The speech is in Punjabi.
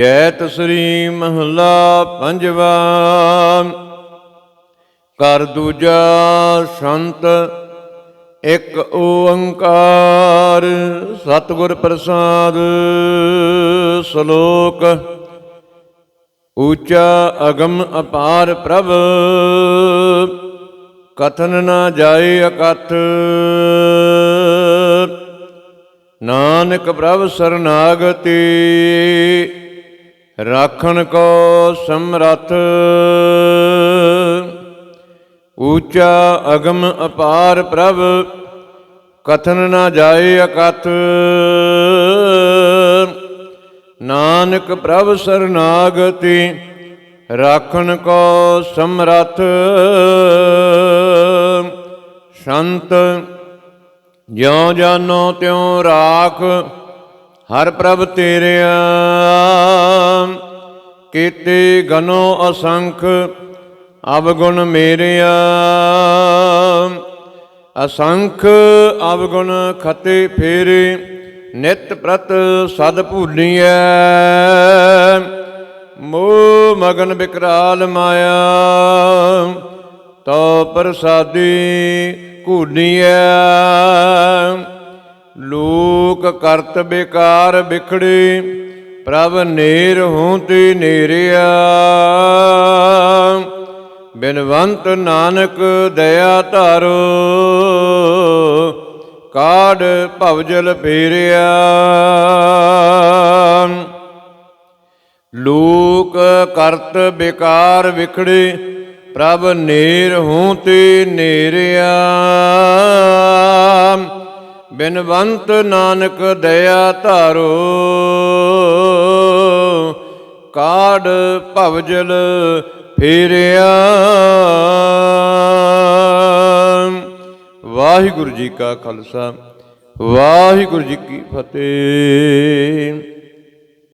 ਜੈਤ ਸ੍ਰੀ ਮਹਲਾ ਪੰਜਵਾ ਕਰ ਦੂਜਾ ਸੰਤ, ਇੱਕ ਓੰਕਾਰ, ਸਤਿਗੁਰ ਪ੍ਰਸਾਦ, ਸ਼ਲੋਕ ਊਚਾ ਅਗਮ ਅਪਾਰ ਪ੍ਰਭ, ਕਥਨ ਨਾ ਜਾਏ ਅਕਥ, ਨਾਨਕ ਪ੍ਰਭ ਸਰਨਾਗਤੀ ਰਾਖਣ ਕੋ ਸਮਰੱਥ। ਊਚਾ ਅਗਮ ਅਪਾਰ ਪ੍ਰਭ, ਕਥਨ ਨਾ ਜਾਏ ਅਕਥ। ਨਾਨਕ ਪ੍ਰਭ ਸਰਨਾਗਤੀ, ਰਾਖਣ ਕੋ ਸਮਰੱਥ। ਸੰਤ, ਜਿਉ ਜਾਨੋ ਤਿਉ ਰਾਖ। ਹਰ ਪ੍ਰਭ ਤੇਰਿਆ ਕੀਤੇ ਗਨੋ ਅਸੰਖ, ਅਵਗੁਣ ਮੇਰਿਆ। ਅਸੰਖ, ਅਵਗੁਣ ਖਤੇ ਫੇਰੇ, ਨਿਤ ਪ੍ਰਤ ਸਦ ਭੂਲੀਐ। ਮੋਹ ਮਗਨ ਬਿਕਰਾਲ ਮਾਇਆ ਤੋ ਪ੍ਰਸਾਦੀ ਘੂਲੀਐ ਲੋਕ ਕਰਤ ਬੇਕਾਰ ਬਿਖੜੇ, ਪ੍ਰਭ ਨੇਰ ਹੂੰ ਤੇ ਨੇਰਿਆ। ਬਿਨਵੰਤ ਨਾਨਕ ਦਇਆ ਧਾਰੋ ਕਾੜ ਭਵਜਲ ਫੇਰਿਆ। ਲੋਕ ਕਰਤ ਬੇਕਾਰ ਵਿਖੜੇ ਪ੍ਰਭ ਨੇਰ ਹੂੰ ਤੇ ਨੇਰਿਆ। ਬਿਨਵੰਤ ਨਾਨਕ ਦਇਆ ਧਾਰੋ ਕਾੜ ਭਵਜਲ ਫੇਰਿਆ। ਵਾਹਿਗੁਰੂ ਜੀ ਕਾ ਖਾਲਸਾ, ਵਾਹਿਗੁਰੂ ਜੀ ਕੀ ਫਤਿਹ।